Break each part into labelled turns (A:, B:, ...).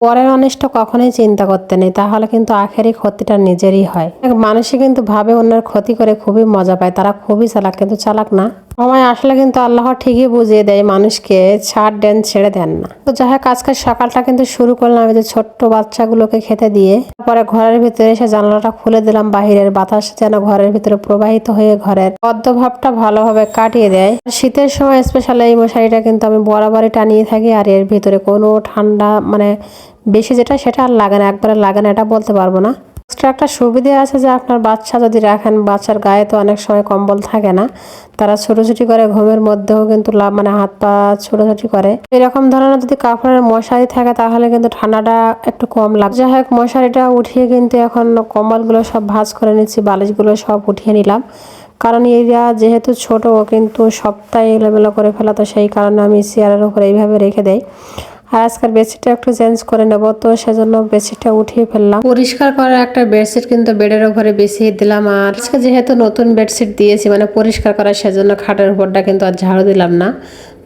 A: পরের অনিষ্ট কখনোই চিন্তা করতে নেই, তাহলে কিন্তু আখেরই ক্ষতিটা নিজেরই হয়। মানুষই কিন্তু ভাবে অন্যের ক্ষতি করে খুবই মজা পায়, তারা খুবই চালাক, কিন্তু চালাক না। সময় আসলে কিন্তু আল্লাহ ঠিকই বুঝিয়ে দেয় মানুষকে, ছাড় দেন, ছেড়ে দেন না। তো যাই হোক, আজকে সকালটা কিন্তু শুরু করলাম যে ছোট্ট বাচ্চাগুলোকে খেতে দিয়ে। তারপরে ঘরের ভিতরে এসে জানালাটা খুলে দিলাম বাহিরের বাতাস যেন ঘরের ভিতরে প্রবাহিত হয়ে ঘরের পদ্মভাবটা ভালোভাবে কাটিয়ে দেয়। শীতের সময় স্পেশাল এই মশারিটা কিন্তু আমি বরাবরই টানিয়ে থাকি আর এর ভিতরে কোনো ঠান্ডা মানে বেশি যেটা সেটা আর লাগে না, একবারে লাগে না, এটা বলতে পারব না। এক্সট্রা একটা সুবিধা আছে যে আপনার বাচ্চা যদি রাখেন, বাচ্চার গায়ে তো অনেক সময় কম্বল থাকে না। তারা ছোটাছুটি করে ঘুমের মধ্যেও কিন্তু লাভ মানে হাত পা ছোটাছুটি করে। এরকম ধরনের যদি কাপড়ের মশারি থাকে তাহলে কিন্তু ঠান্ডাটা একটু কম লাগে যাই হোক, মশারিটা উঠিয়ে কিন্তু এখন কম্বলগুলো সব ভাঁজ করে নিচ্ছি, বালিশগুলো সব উঠিয়ে নিলাম। কারণ এরা যেহেতু ছোট কিন্তু সপ্তাহে এলোমেলো করে ফেলা, তো সেই কারণে আমি চেয়ারের উপরে এইভাবে রেখে দেই। আর আজকের বেডশিটটা একটু চেঞ্জ করে নেব। তো সেজন্য বেডশিটটা উঠিয়ে ফেললাম। পরিষ্কার করার একটা বেডশিট কিন্তু বেডের উপরে বিছিয়ে দিলাম। আর আজকে যেহেতু নতুন বেডশিট দিয়েছি মানে পরিষ্কার করার সেজন্য খাটের উপরটা কিন্তু আর ঝাড়ু দিলাম না।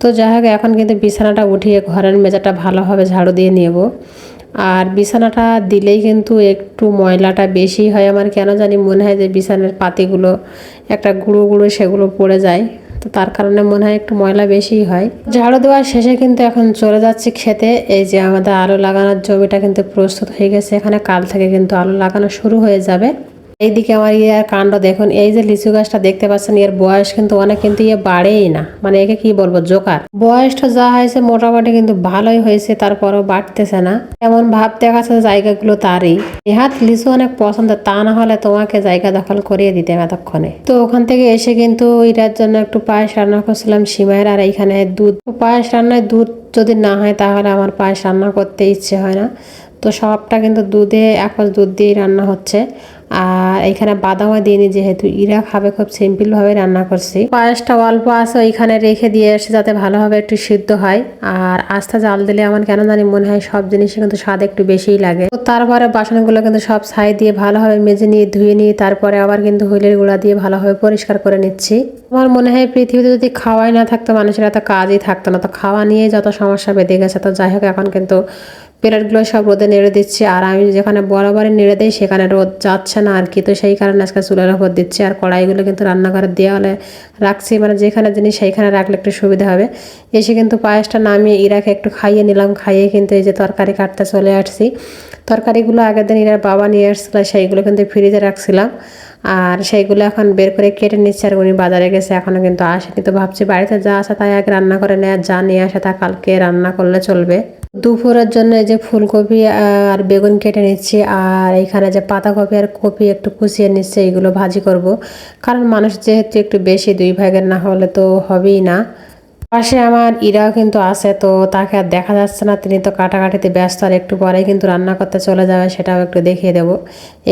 A: তো যাই হোক, এখন কিন্তু বিছানাটা উঠিয়ে ঘরের মেজাটা ভালোভাবে ঝাড়ু দিয়ে নেব। আর বিছানাটা দিলেই কিন্তু একটু ময়লাটা বেশি হয়। আমার কেন জানি মনে হয় যে বিছানার পাতিগুলো, একটা গুঁড়ো গুঁড়ো সেগুলো পড়ে যায়। তো তার কারণে মনে হয় একটু ময়লা বেশি হয়। ঝাড়ু দেওয়ার শেষে কিন্তু এখন চলে যাচ্ছি খেতে এই যে আমাদের আলু লাগানোর জমিটা কিন্তু প্রস্তুত হয়ে গেছে। এখানে কাল থেকে কিন্তু আলু লাগানো শুরু হয়ে যাবে। এইদিকে আমার ইয়ার কাণ্ড দেখুন, এই যে লিচু গাছটা দেখতে পাচ্ছেন, এর বয়স কিন্তু অনেক কিন্তু ইয়ে বাড়েই না। মানে একে কি বলব, জোকার। বয়সটা যা হয়েছে মোটামুটি কিন্তু ভালোই হয়েছে, তারপরও বাড়তেছে না। এমন ভাব দেখাচ্ছে জায়গাগুলো তারই। এহাত লিচু অনেক পছন্দ তা না হলে তোমাকে জায়গা দখল করিয়ে দিতে এতক্ষণে। তো ওখান থেকে এসে কিন্তু এটার জন্য একটু পায়েস রান্না করছিলাম, সিমাইয়ের, আর এইখানে দুধ। পায়েস রান্নায় দুধ যদি না হয় তাহলে আমার পায়েস রান্না করতে ইচ্ছে হয় না। তো সবটা কিন্তু দুধে, এক দুধ দিয়েই রান্না হচ্ছে। আর এখানে বাদামও দিইনি যেহেতু। ইরা খাবে খুব সিম্পলভাবে রান্না করছি। পায়েসটা অল্প আছে, ওইখানে রেখে দিয়ে এসে যাতে ভালোভাবে একটু সিদ্ধ হয়। আর আস্তে জাল দিলে আমার কেন জানি মনে হয় সব জিনিসই কিন্তু স্বাদ একটু বেশিই লাগে। তো তারপরে বাসনগুলো কিন্তু সব ছাই দিয়ে ভালোভাবে মেজে নিয়ে, ধুয়ে নিয়ে, তারপরে আবার কিন্তু হুইলের গুঁড়া দিয়ে ভালোভাবে পরিষ্কার করে নিচ্ছি। আমার মনে হয় পৃথিবীতে যদি খাওয়াই না থাকতো, মানুষের এত কাজই থাকতো না। তো খাওয়া নিয়ে যত সমস্যা বেঁধে গেছে, তো যাই হোক, এখন কিন্তু প্লেটগুলো সব রোদে নেড়ে দিচ্ছি। আর আমি যেখানে বরাবরই নেড়ে দিই, সেখানে রোদ যাচ্ছে না আর কি। তো সেই কারণে আজকে চুলের ওপর দিচ্ছি। আর কড়াইগুলো কিন্তু রান্নাঘরের দেওয়ালে রাখছি। মানে যেখানে জিনিস সেইখানে রাখলে একটু সুবিধা হবে। এসে কিন্তু পায়েসটা নামিয়ে ইরাকে একটু খাইয়ে নিলাম। খাইয়ে কিন্তু এই যে তরকারি কাটতে চলে আসছি। তরকারিগুলো আগের দিন ইরার বাবা নিয়ে আসছিল, সেইগুলো কিন্তু ফ্রিজে রাখছিলাম। আর সেইগুলো এখন বের করে কেটে নিচ্ছে আর উনি বাজারে গেছে এখনও কিন্তু আসেনি। কিন্তু ভাবছি বাড়িতে যা আসা তাই আগে রান্না করে নেয় যা নিয়ে আসা তা কালকে রান্না করলে চলবে। দুপুরের জন্য এই যে ফুলকপি আর বেগুন কেটে নিচ্ছি, আর এখানে যে পাতাকপি আর কপি একটু কুচিয়ে নিচ্ছে, এইগুলো ভাজি করব। কারণ মানুষ যেহেতু একটু বেশি, দুই ভাগের না হলে তো হবেই না। পাশে আমার ইরাও কিন্তু আছে, তো তাকে আর দেখা যাচ্ছে না। তিনি তো কাটাকাটিতে ব্যস্ত আর একটু পরেই কিন্তু রান্না করতে চলে যাবে, সেটাও একটু দেখিয়ে দেবো।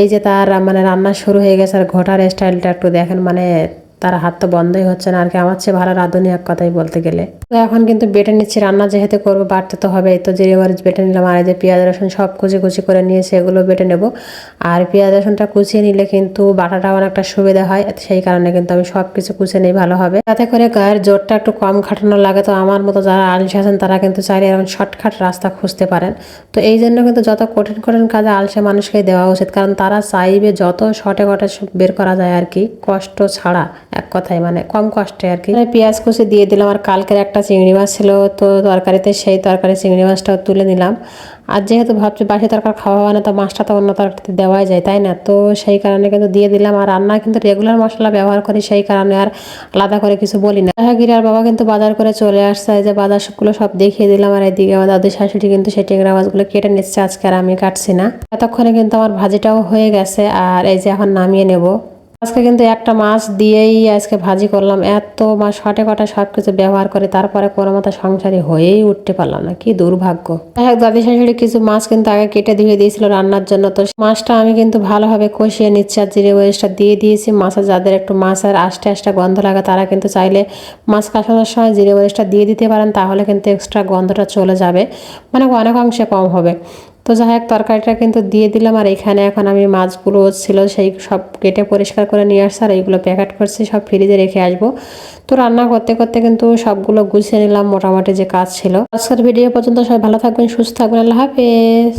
A: এই যে তার মানে রান্না শুরু হয়ে গেছে আর ঘটার স্টাইলটা একটু দেখেন মানে তার হাত তো বন্ধই হচ্ছে না, আর কি আমার চেয়ে ভালো রাঁধুনি এক কথাই বলতে গেলে। তো এখন কিন্তু বেটে নিচ্ছি, রান্না যেহেতু করব, বাড়তে তো হবে তো জিরে মরিচ বেটে নিলাম, আর এই যে পেঁয়াজ রসুন সব কুচি কুচি করে নিয়ে সেগুলো বেটে নেব। আর পেঁয়াজ রসুনটা কুচিয়ে নিলে কিন্তু বাটাটা অনেকটা সুবিধা হয়, সেই কারণে কিন্তু আমি সব কিছু কুচিয়ে নিই, ভালো হবে। তাতে করে গায়ের জোরটা একটু কম খাটানো লাগে, তো আমার মতো যারা আলসি আছেন, তারা কিন্তু চাইলে এরকম শর্টকাট রাস্তা খুঁজতে পারেন। তো এই জন্য কিন্তু যত কঠিন কঠিন কাজে আলসে মানুষকে দেওয়া উচিত, কারণ তারা চাইবে যত শর্টে ঘটে বের করা যায় আর কি, কষ্ট ছাড়া। এক কথায় মানে কম কষ্টে আর কি। পেঁয়াজ কুচি দিয়ে দিলাম আর কালকের একটা চিংড়ি মাছ ছিল, তো তরকারিতে সেই তরকারি চিংড়ি মাছটাও তুলে নিলাম। আর যেহেতু ভাবছি বাসি তরকার খাওয়া হয় না, তো মাছটা তো অন্য তরকারিতে দেওয়াই যায়, তাই না? তো সেই কারণে কিন্তু দিয়ে দিলাম আর রান্না কিন্তু রেগুলার মশলা ব্যবহার করি, সেই কারণে আর আলাদা করে কিছু বলি না। আর বাবা কিন্তু বাজার করে চলে আসছে যে বাজার সবগুলো সব দেখিয়ে দিলাম আর এদিকে আমার দাদু শাশুড়ি কিন্তু সেই টেংরা মাছগুলো কেটে নিচ্ছে, আজকে আর আমি কাটছি না। এতক্ষণে কিন্তু আমার ভাজিটাও হয়ে গেছে আর এই যে এখন নামিয়ে নেব। আজকে কিন্তু একটা মাছ দিয়েই আজকে ভাজি করলাম। এত মাছ শটে কটা সব কিছু ব্যবহার করে তারপরে কোনো মতো সংসারী হয়েই উঠতে পারলাম না। কি দুর্ভাগ্য। এক দাদি শাশুড়ি কিছু মাছ কিন্তু আগে কেটে ধুয়ে দিয়েছিল রান্নার জন্য। তো মাছটা আমি কিন্তু ভালোভাবে কষিয়ে নিচ্ছি আর জিরে মরিচটা দিয়ে দিয়েছি। মাছের যাদের একটু মাছের আস্তে আস্তে গন্ধ লাগে তারা কিন্তু চাইলে মাছ কাটানোর সময় জিরে ওয়েস্টটা দিয়ে দিতে পারেন, তাহলে কিন্তু এক্সট্রা গন্ধটা চলে যাবে। মানে অনেক অংশে কম হবে। তো যাই হোক, তরকারিটা কিন্তু দিয়ে দিলাম আর এখানে এখন আমি মাছগুলো ছিল সেই সব কেটে পরিষ্কার করে নিয়ে আসছি আর এইগুলো প্যাকেট করছি, সব ফ্রিজে রেখে আসব। তো রান্না করতে করতে কিন্তু সবগুলো গুছিয়ে নিলাম, মোটামুটি যে কাজ ছিল। আজকের ভিডিও পর্যন্ত সবাই ভালো থাকবেন, সুস্থ থাকবেন, আল্লাহ হাফেজ।